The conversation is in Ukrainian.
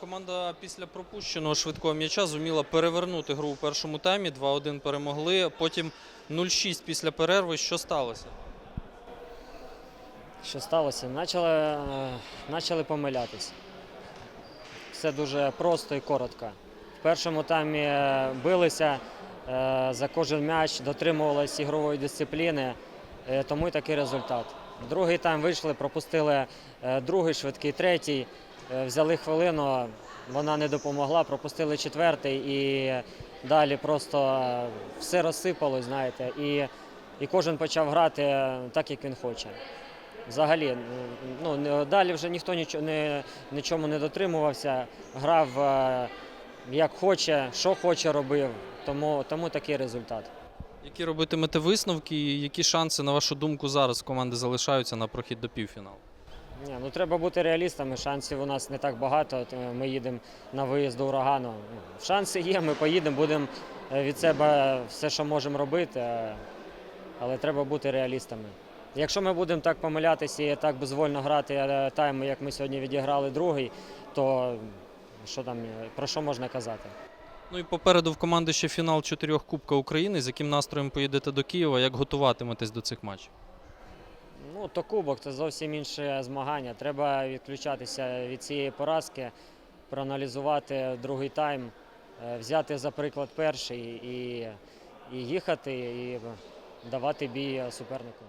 команда після пропущеного швидкого м'яча зуміла перевернути гру у першому таймі. 2-1 перемогли. Потім 0-6 після перерви. Що сталося? Що сталося? Начали, е, начали помилятись. Все дуже просто і коротко. В першому таймі е, билися е, за кожен м'яч, дотримувалися ігрової дисципліни, тому і такий результат. Другий тайм вийшли, пропустили другий, швидкий третій, взяли хвилину, вона не допомогла, пропустили четвертий і далі просто е, все розсипалось, знаєте, і, і кожен почав грати е, так, як він хоче. Взагалі, ну далі вже ніхто нічого не нічому не дотримувався, грав е, як хоче, що хоче робив. Тому, тому такий результат. Які робитимете висновки, і які шанси, на вашу думку, зараз команди залишаються на прохід до півфіналу? Ні, ну треба бути реалістами. Шансів у нас не так багато. е, Ми їдемо на виїзд до урагану. Ну, Шанси є, ми поїдемо, будемо е, від себе все, що можемо робити, але треба бути реалістами. Якщо ми будемо так помилятися і так безвольно грати е, тайми, як ми сьогодні відіграли другий, то що там, про що можна казати? Ну і попереду в команди ще фінал чотирьох Кубка України. З яким настроєм поїдете до Києва? Як готуватиметесь до цих матчів? Ну, то кубок це зовсім інше змагання. Треба відключатися від цієї поразки, проаналізувати другий тайм, е, взяти за приклад перший і, і їхати, і давати бій супернику.